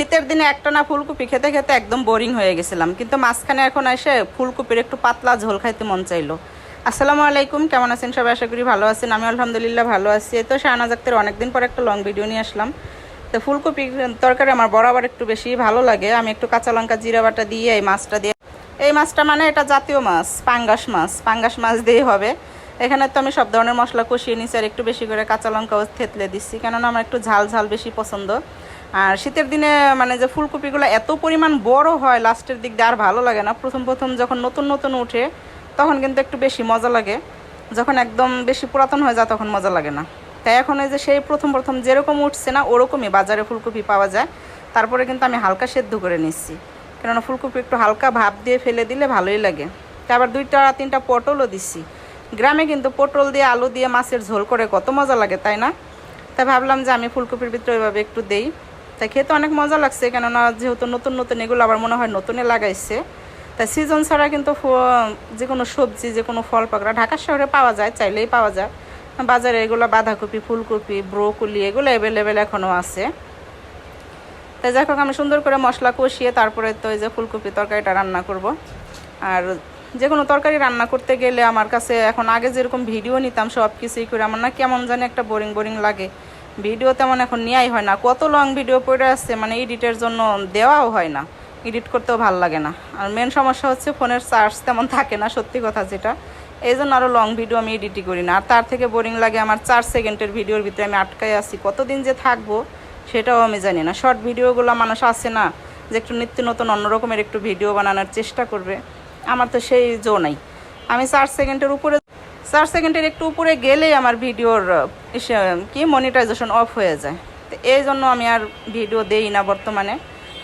শীতের দিনে একটা না ফুলকপি খেতে খেতে একদম বোরিং হয়ে গেছিলাম। কিন্তু মাঝখানে এখন এসে ফুলকপির একটু পাতলা ঝোল খাইতে মন চাইলো। আসসালামু আলাইকুম, কেমন আছেন সবাই? আশা করি ভালো আছেন। আমি আলহামদুলিল্লাহ ভালো আছি। তো শাহনাজ আক্তার, অনেকদিন পর একটা লং ভিডিও নিয়ে আসলাম। তো ফুলকপি তরকারি আমার বরাবর একটু বেশি ভালো লাগে। আমি একটু কাঁচা লঙ্কা, জিরা বাটা দিয়ে এই মাছটা দিয়ে এই মাছটা মানে এটা জাতীয় মাছ, পাঙ্গাস মাছ। পাঙ্গাস মাছ দিয়ে হবে। এখানে তো আমি সব ধরনের মশলা কষিয়ে নিচ্ছি আর একটু বেশি করে কাঁচা লঙ্কাও থেতলে দিচ্ছি। কেননা আমার একটু ঝাল ঝাল বেশি পছন্দ। আর শীতের দিনে মানে যে ফুলকপিগুলো এত পরিমাণ বড় হয় লাস্টের দিক দিয়ে আর ভালো লাগে না। প্রথম প্রথম যখন নতুন নতুন উঠে তখন কিন্তু একটু বেশি মজা লাগে। যখন একদম বেশি পুরাতন হয়ে যায়, তখন মজা লাগে না। তাই এখন ওই যে সেই প্রথম প্রথম যেরকম উঠছে না, ওরকমই বাজারে ফুলকপি পাওয়া যায়। তারপরে কিন্তু আমি হালকা সেদ্ধ করে নিচ্ছি। কেননা ফুলকপি একটু হালকা ভাপ দিয়ে ফেলে দিলে ভালোই লাগে। তারপর দুইটা, তিনটা পটলও দিচ্ছি। গ্রামে কিন্তু পটল দিয়ে আলু দিয়ে মাছের ঝোল করে কত মজা লাগে, তাই না? তাই ভাবলাম যে আমি ফুলকপির ভিতরে ওইভাবে একটু দেই। তাই খেতে অনেক মজা লাগছে, কেননা যেহেতু নতুন নতুন এগুলো আবার মনে হয় নতুনে লাগাইছে। তাই সিজন ছাড়া কিন্তু যে কোনো সবজি, যে কোনো ফল পাকড়া ঢাকা শহরে পাওয়া যায়, চাইলেই পাওয়া যায়। বাজারে এগুলো বাঁধাকপি, ফুলকপি, ব্রোকলি এগুলো অ্যাভেলেবেল এখনও আছে। তাই যাই হোক, আমি সুন্দর করে মশলা কষিয়ে তারপরে তো এই যে ফুলকপি তরকারিটা রান্না করব। আর যে কোনো তরকারি রান্না করতে গেলে আমার কাছে এখন আগে যেরকম ভিডিও নিতাম সব কিছুই করে, আমার না কেমন জানি একটা বোরিং বোরিং লাগে। ভিডিও তেমন এখন নেওয়াই হয় না। কত লং ভিডিও পড়ে আসছে মানে এডিটের জন্য দেওয়াও হয় না। এডিট করতেও ভালো লাগে না। আর মেন সমস্যা হচ্ছে ফোনের চার্জ তেমন থাকে না, সত্যি কথা যেটা। এই জন্য আরও লং ভিডিও আমি এডিটই করি না। আর তার থেকে বোরিং লাগে আমার চার সেকেন্ডের ভিডিওর ভিতরে আমি আটকায় আছি। কতদিন যে থাকব, সেটাও আমি জানি না। শর্ট ভিডিওগুলো মানুষ আসে না, যে একটু নিত্য নতুন অন্যরকমের একটু ভিডিও বানানোর চেষ্টা করবে। আমার তো সেই জো নাই। আমি চার সেকেন্ডের উপরে, চার সেকেন্ডের একটু উপরে গেলেই আমার ভিডিওর কি মনিটাইজেশন অফ হয়ে যায়। তো এই জন্য আমি আর ভিডিও দেই না বর্তমানে।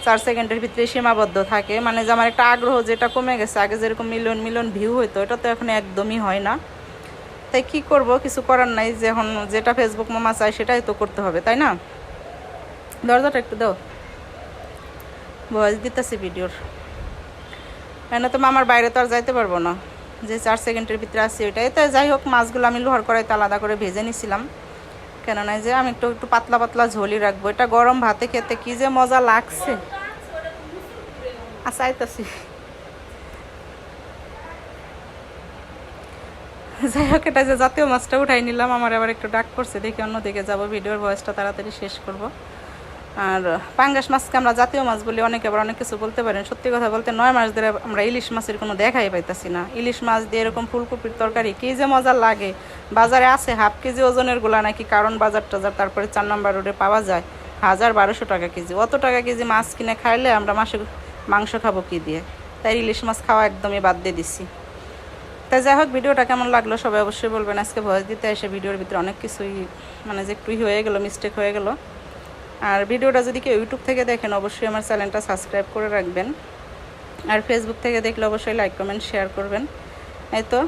চার সেকেন্ডের ভিতরে সীমাবদ্ধ থাকে। মানে যে আমার একটা আগ্রহ যেটা কমে গেছে, আগে যেরকম মিলিয়ন মিলিয়ন ভিউ হইতো, এটা তো এখন একদমই হয় না। তাই কি করব? কিছু করার নাই। যে এখন যেটা ফেসবুক মামা চায়, সেটাই তো করতে হবে, তাই না? দরজাটা একটু দাও। ভয়েস দিতেছি ভিডিওর এনে তো মামার বাইরে তো আর যাইতে পারব না। যে চার সেকেন্ডের ভিতরে আসছি ওইটাই। তো যাই হোক, মাছগুলো আমি লোহার কড়াইতে আলাদা করে ভেজে নিছিলাম। কেননা যে আমি একটু একটু পাতলা পাতলা ঝোলই রাখব। এটা গরম ভাতে খেতে কি যে মজা লাগছে। আচ্ছা আইতাছি। যাই হোক, এটা যে জাতীয় মাছটা উঠাই নিলাম, আমার আবার একটু ডাক করছে দেখি অন্যদিকে যাব, ভিডিওর ভয়েসটা তাড়াতাড়ি শেষ করব। আর পাঙ্গাস মাছকে আমরা জাতীয় মাছ বলি? অনেকে আবার অনেক কিছু বলতে পারেন। সত্যি কথা বলতে নয় মাস ধরে আমরা ইলিশ মাছের কোনো দেখাই পাইতাছি না। ইলিশ মাছ দিয়ে এরকম ফুলকপির তরকারি কী যে মজা লাগে। বাজারে আছে হাফ কেজি ওজনেরগুলা নাকি কারণ বাজার টাজার, তারপরে চার নম্বর রোডে পাওয়া যায়। হাজার বারোশো টাকা কেজি। অত টাকা কেজি মাছ কিনে খাইলে আমরা মাসে মাংস খাব কি দিয়ে? তাই ইলিশ মাছ খাওয়া একদমই বাদ দিয়ে দিছি। তাই যাই হোক, ভিডিওটা কেমন লাগল সবাই অবশ্যই বলবেন। আজকে ভয়েস দিতে এসে ভিডিওর ভিতরে অনেক কিছুই মানে যে একটুই হয়ে গেলো মিস্টেক হয়ে গেলো। আর ভিডিওটা যদি কেউ ইউটিউব থেকে দেখেন, অবশ্যই আমার চ্যানেলটা সাবস্ক্রাইব করে রাখবেন। আর ফেসবুক থেকে দেখলে অবশ্যই লাইক, কমেন্ট, শেয়ার করবেন। এই তো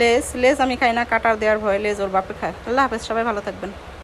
লেস লেস আমি খাই না, কাটার দেওয়ার ভয় লেস ওর বাপে খায়। আল্লাহ হাফেজ, সবাই ভালো থাকবেন।